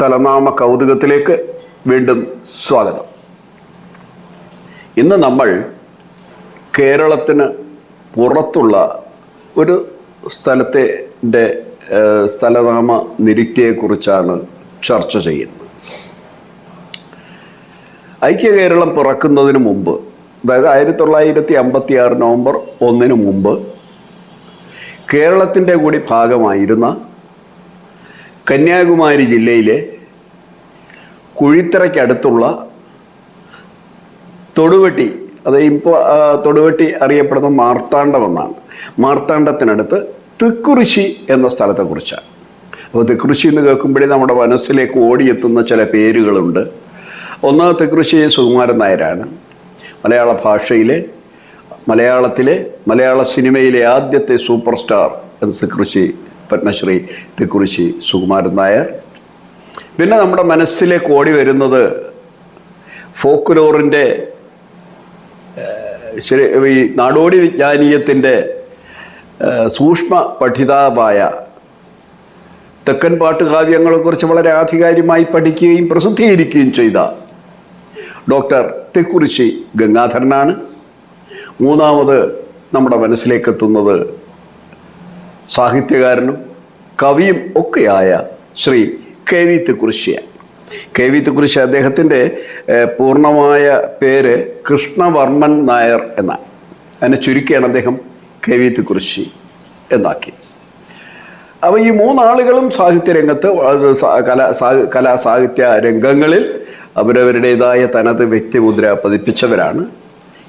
സ്ഥലനാമ കൗതുകത്തിലേക്ക് വീണ്ടും സ്വാഗതം. ഇന്ന് നമ്മൾ കേരളത്തിന് പുറത്തുള്ള ഒരു സ്ഥലത്തിന്റെ സ്ഥലനാമ നിരുക്തിയെക്കുറിച്ചാണ് ചർച്ച ചെയ്യുന്നത്. ഐക്യ കേരളം പിറക്കുന്നതിന് മുമ്പ് അതായത് ആയിരത്തി തൊള്ളായിരത്തി അമ്പത്തി ആറ് നവംബർ ഒന്നിന് മുമ്പ് കേരളത്തിന്റെ കൂടി ഭാഗമായിരുന്ന കന്യാകുമാരി ജില്ലയിലെ കുഴിത്തറയ്ക്കടുത്തുള്ള തൊടുവെട്ടി അത് ഇപ്പോൾ തൊടുവെട്ടി അറിയപ്പെടുന്ന മാർത്താണ്ഡം എന്നാണ്. മാർത്താണ്ഡത്തിനടുത്ത് തൃക്കുറിശി എന്ന സ്ഥലത്തെക്കുറിച്ചാണ്. അപ്പോൾ തൃക്കുറിശി എന്ന് കേൾക്കുമ്പോഴേ നമ്മുടെ മനസ്സിലേക്ക് ഓടിയെത്തുന്ന ചില പേരുകളുണ്ട്. ഒന്ന് തൃക്കുറിശി സുകുമാരൻ നായരാണ്. മലയാള ഭാഷയിലെ മലയാളത്തിലെ മലയാള സിനിമയിലെ ആദ്യത്തെ സൂപ്പർ സ്റ്റാർ എന്ന് തിക്കുറിശി പത്മശ്രീ തിക്കുറിശി സുകുമാരൻ നായർ. പിന്നെ നമ്മുടെ മനസ്സിലേക്ക് ഓടി വരുന്നത് ഫോക്ലോറിന്റെ ശരി ഈ നാടോടി വിജ്ഞാനീയത്തിന്റെ സൂക്ഷ്മ പഠിതാവായ തെക്കൻ പാട്ടുകാവ്യങ്ങളെക്കുറിച്ച് വളരെ ആധികാരികമായി പഠിക്കുകയും പ്രസിദ്ധീകരിക്കുകയും ചെയ്ത ഡോക്ടർ തെക്കുറിശി ഗംഗാധരനാണ്. മൂന്നാമത് നമ്മുടെ മനസ്സിലേക്ക് എത്തുന്നത് സാഹിത്യകാരനും കവിയും ഒക്കെയായ ശ്രീ കെ വി തെക്കുറിശിയാണ് കെ വി തെക്കുറിശി അദ്ദേഹത്തിന്റെ പൂർണമായ പേര് കൃഷ്ണവർമ്മൻ നായർ എന്നാണ്. അതിനെ ചുരുക്കിയാണ് അദ്ദേഹം കെ വി തുക്കുറിശി എന്നാക്കി. അപ്പോൾ ഈ മൂന്നാളുകളും സാഹിത്യരംഗത്ത് കലാ കലാ സാഹിത്യ രംഗങ്ങളിൽ അവരവരുടേതായ തനത് വ്യക്തിമുദ്ര പതിപ്പിച്ചവരാണ്.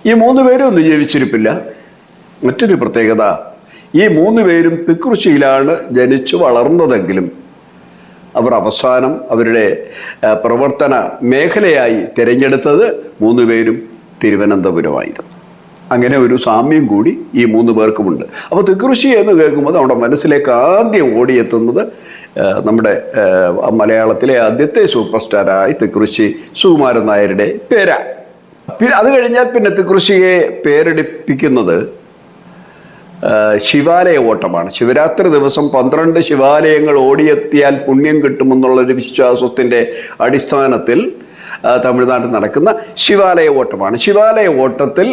ഈ മൂന്ന് പേരും ഒന്നും ജീവിച്ചിരിപ്പില്ല. മറ്റൊരു പ്രത്യേകത ഈ മൂന്ന് പേരും തിക്കുറിശിയിലാണ് ജനിച്ചു വളർന്നതെങ്കിലും അവർ അവസാനം അവരുടെ പ്രവർത്തന മേഖലയായി തിരഞ്ഞെടുത്തത് മൂന്ന് പേരും തിരുവനന്തപുരമായിരുന്നു. അങ്ങനെ ഒരു സാമ്യം കൂടി ഈ മൂന്ന് പേർക്കുമുണ്ട്. അപ്പോൾ തിക്കൃഷി എന്ന് കേൾക്കുമ്പോൾ നമ്മുടെ മനസ്സിലേക്ക് ആദ്യം ഓടിയെത്തുന്നത് നമ്മുടെ മലയാളത്തിലെ ആദ്യത്തെ സൂപ്പർ സ്റ്റാറായി തിക്കൃഷി സുകുമാരൻ നായരുടെ പേരാണ്. പിന്നെ അത് കഴിഞ്ഞാൽ പിന്നെ തിക്കൃഷിയെ പേരെടുപ്പിക്കുന്നത് ശിവാലയ ഓട്ടമാണ് ശിവരാത്രി ദിവസം പന്ത്രണ്ട് ശിവാലയങ്ങൾ ഓടിയെത്തിയാൽ പുണ്യം കിട്ടുമെന്നുള്ളൊരു വിശ്വാസത്തിന്റെ അടിസ്ഥാനത്തിൽ തമിഴ്നാട്ടിൽ നടക്കുന്ന ശിവാലയ ഓട്ടമാണ് ശിവാലയ ഓട്ടത്തിൽ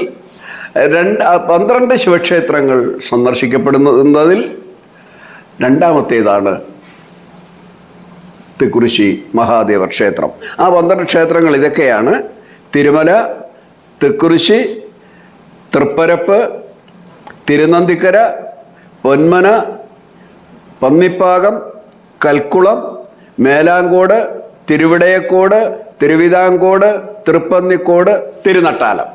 രണ്ട് പന്ത്രണ്ട് ശിവക്ഷേത്രങ്ങൾ സന്ദർശിക്കപ്പെടുന്നതിൽ രണ്ടാമത്തേതാണ് തിക്കുറിശി മഹാദേവ ക്ഷേത്രം. ആ പന്ത്രണ്ട് ക്ഷേത്രങ്ങൾ ഇതൊക്കെയാണ്. തിരുമല തിക്കുറിശി തൃപ്പരപ്പ് തിരുനന്തിക്കര പൊന്മന പന്നിപ്പാകം കൽക്കുളം മേലാങ്കോട് തിരുവിടയക്കോട് തിരുവിതാംകോട് തൃപ്പന്നിക്കോട് തിരുനട്ടാലം.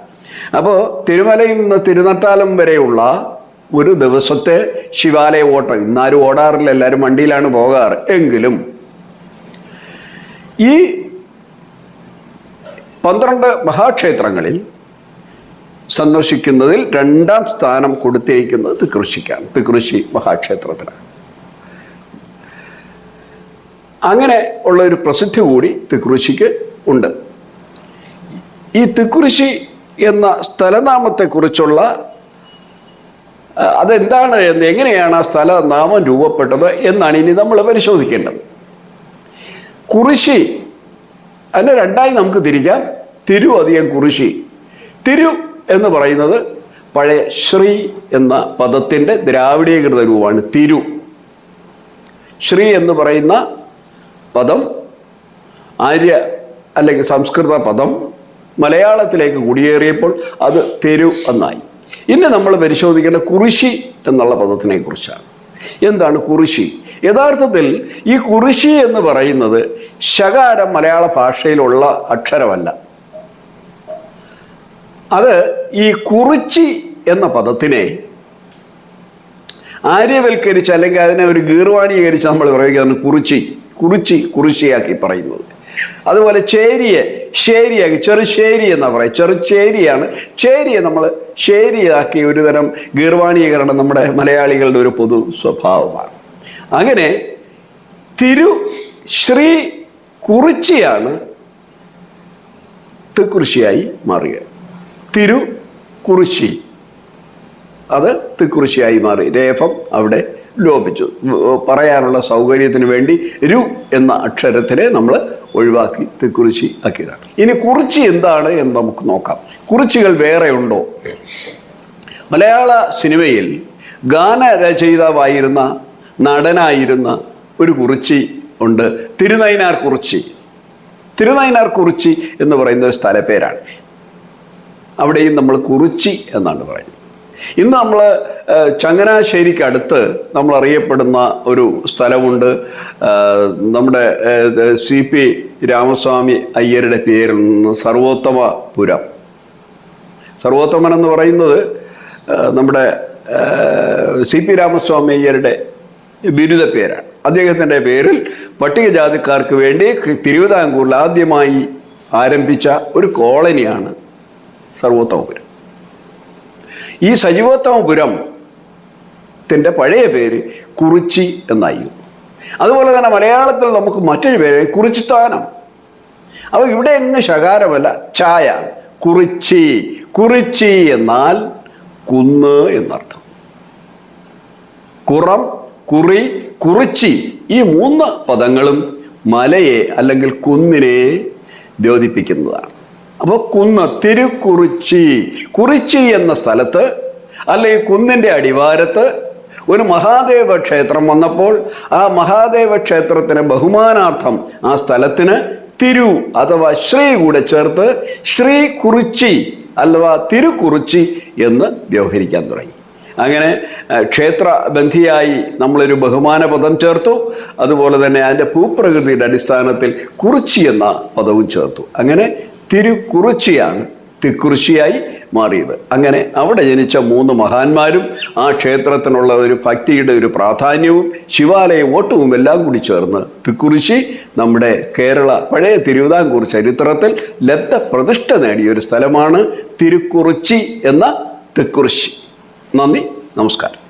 അപ്പോൾ തിരുമലയിൽ നിന്ന് തിരുനട്ടാലം വരെയുള്ള ഒരു ദിവസത്തെ ശിവാലയ ഓട്ടം. ഇന്നാരും ഓടാറില്ല എല്ലാവരും വണ്ടിയിലാണ് പോകാറ്. എങ്കിലും ഈ പന്ത്രണ്ട് മഹാക്ഷേത്രങ്ങളിൽ സന്ദർശിക്കുന്നതിൽ രണ്ടാം സ്ഥാനം കൊടുത്തിരിക്കുന്നത് തികൃഷിക്കാണ് തികൃഷി മഹാക്ഷേത്രത്തിനാണ് അങ്ങനെ ഉള്ള ഒരു പ്രസിദ്ധി കൂടി തികൃഷിക്ക് ഉണ്ട്. ഈ തിക്കുറിശി എന്ന സ്ഥലനാമത്തെക്കുറിച്ചുള്ള അതെന്താണ് എന്ന് എങ്ങനെയാണ് ആ സ്ഥലനാമം രൂപപ്പെട്ടത് എന്നാണ് ഇനി നമ്മൾ പരിശോധിക്കേണ്ടത്. കുറിശി അതിനെ രണ്ടായി നമുക്ക് തിരിക്കാം. തിരു അധികം കുറിശി. തിരു എന്ന് പറയുന്നത് പഴയ ശ്രീ എന്ന പദത്തിന്റെ ദ്രാവിഡീകൃത രൂപമാണ്. തിരു. ശ്രീ എന്ന് പറയുന്ന പദം ആര്യ അല്ലെങ്കിൽ സംസ്കൃത പദം മലയാളത്തിലേക്ക് കുടിയേറിയപ്പോൾ അത് തെരു എന്നായി. ഇനി നമ്മൾ പരിശോധിക്കേണ്ട കുറിശി എന്നുള്ള പദത്തിനെ കുറിച്ചാണ് എന്താണ് കുറിശി? യഥാർത്ഥത്തിൽ ഈ കുറിശി എന്ന് പറയുന്നത് ശകാരം മലയാള ഭാഷയിലുള്ള അക്ഷരമല്ല. അത് ഈ കുറിച്ചി എന്ന പദത്തിനെ ആര്യവൽക്കരിച്ച് അല്ലെങ്കിൽ അതിനെ ഒരു ഗീർവാണീകരിച്ച് നമ്മൾ പറയുകയാണ് കുറിച്ചി കുറിച്ചി കുറിശിയാക്കി പറയുന്നത്. അതുപോലെ ചേരിയെ ശേരിയാക്കി ചെറുശേരി എന്നാ പറയും. ചെറുചേരിയാണ് ചേരിയെ നമ്മൾ ശേരിയാക്കി ഒരുതരം ഗീർവാണീകരണം നമ്മുടെ മലയാളികളുടെ ഒരു പൊതു സ്വഭാവമാണ്. അങ്ങനെ തിരു ശ്രീ കുറിച്ചിയാണ് തൃക്കുറിശിയായി മാറുക. തിരു കുറിശി അത് തിക്കുറിശിയായി മാറി. രേഫം അവിടെ ലോപിച്ചു. പറയാനുള്ള സൗകര്യത്തിന് വേണ്ടി രു എന്ന അക്ഷരത്തിനെ നമ്മൾ ഒഴിവാക്കി തിക്കുറിശി ആക്കിയതാണ്. ഇനി കുറിച്ചി എന്താണ് എന്ന് നമുക്ക് നോക്കാം. കുറിച്ചികൾ വേറെ ഉണ്ടോ? മലയാള സിനിമയിൽ ഗാനരചയിതാവായിരുന്ന നടനായിരുന്ന ഒരു കുറിച്ചി ഉണ്ട്. തിരുനൈനാർ കുറിച്ചി. തിരുനൈനാർ കുറിച്ചി എന്ന് പറയുന്ന ഒരു സ്ഥലപ്പേരാണ്. അവിടെയും നമ്മൾ കുറിച്ചി എന്നാണ് പറയുന്നത്. ഇന്ന് നമ്മൾ ചങ്ങനാശ്ശേരിക്ക് അടുത്ത് നമ്മൾ അറിയപ്പെടുന്ന ഒരു സ്ഥലമുണ്ട്. നമ്മുടെ സി പി രാമസ്വാമി അയ്യരുടെ പേരിൽ നിന്ന് സർവോത്തമപുരം സർവോത്തമൻ എന്ന് പറയുന്നത് നമ്മുടെ സി പി രാമസ്വാമി അയ്യരുടെ ബിരുദ പേരാണ്. അദ്ദേഹത്തിന്റെ പേരിൽ പട്ടികജാതിക്കാർക്ക് വേണ്ടി തിരുവിതാംകൂറിൽ ആദ്യമായി ആരംഭിച്ച ഒരു കോളനിയാണ് സർവോത്തമപുരം. ഈ സജീവോത്തമപുരത്തിന്റെ പഴയ പേര് കുറിച്ചി എന്നായിരുന്നു. അതുപോലെ തന്നെ മലയാളത്തിൽ നമുക്ക് മറ്റൊരു പേര് കുറിച്ചിത്താനം. അപ്പോൾ ഇവിടെ എങ്ങ് ശകാരമല്ല ചായ കുറിച്ചി കുറിച്ചി എന്നാൽ കുന്ന് എന്നർത്ഥം. കുറം കുറി കുറിച്ചി ഈ മൂന്ന് പദങ്ങളും മലയെ അല്ലെങ്കിൽ കുന്നിനെ ദ്യോതിപ്പിക്കുന്നതാണ്. അപ്പോൾ കുന്ന് തിരുക്കുറിച്ചി കുറിച്ചി എന്ന സ്ഥലത്ത് അല്ലെങ്കിൽ കുന്നിന്റെ അടിവാരത്ത് ഒരു മഹാദേവ ക്ഷേത്രം വന്നപ്പോൾ ആ മഹാദേവ ക്ഷേത്രത്തിന് ബഹുമാനാർത്ഥം ആ സ്ഥലത്തിന് തിരു അഥവാ ശ്രീ കൂടെ ചേർത്ത് ശ്രീ കുറിച്ചി അഥവാ തിരുക്കുറിച്ചി എന്ന് വ്യവഹരിക്കാൻ തുടങ്ങി. അങ്ങനെ ക്ഷേത്ര ബന്ധിയായി നമ്മളൊരു ബഹുമാന പദം ചേർത്തു. അതുപോലെ തന്നെ അതിന്റെ ഭൂപ്രകൃതിയുടെ അടിസ്ഥാനത്തിൽ കുറിച്ചി എന്ന പദവും ചേർത്തു. അങ്ങനെ തിരുക്കുറിച്ചിയാണ് തിക്കുറിശിയായി മാറിയത്. അങ്ങനെ അവിടെ ജനിച്ച മൂന്ന് മഹാന്മാരും ആ ക്ഷേത്രത്തിനുള്ള ഒരു ഭക്തിയുടെ ഒരു പ്രാധാന്യവും ശിവാലയ ഓട്ടവും എല്ലാം കൂടി ചേർന്ന് തിക്കുറിശി നമ്മുടെ കേരള പഴയ തിരുവിതാംകൂർ ചരിത്രത്തിൽ ലബ്ധ പ്രതിഷ്ഠ നേടിയ ഒരു സ്ഥലമാണ് തിരുക്കുറിച്ചി എന്ന തിക്കുറിശി നന്ദി നമസ്കാരം.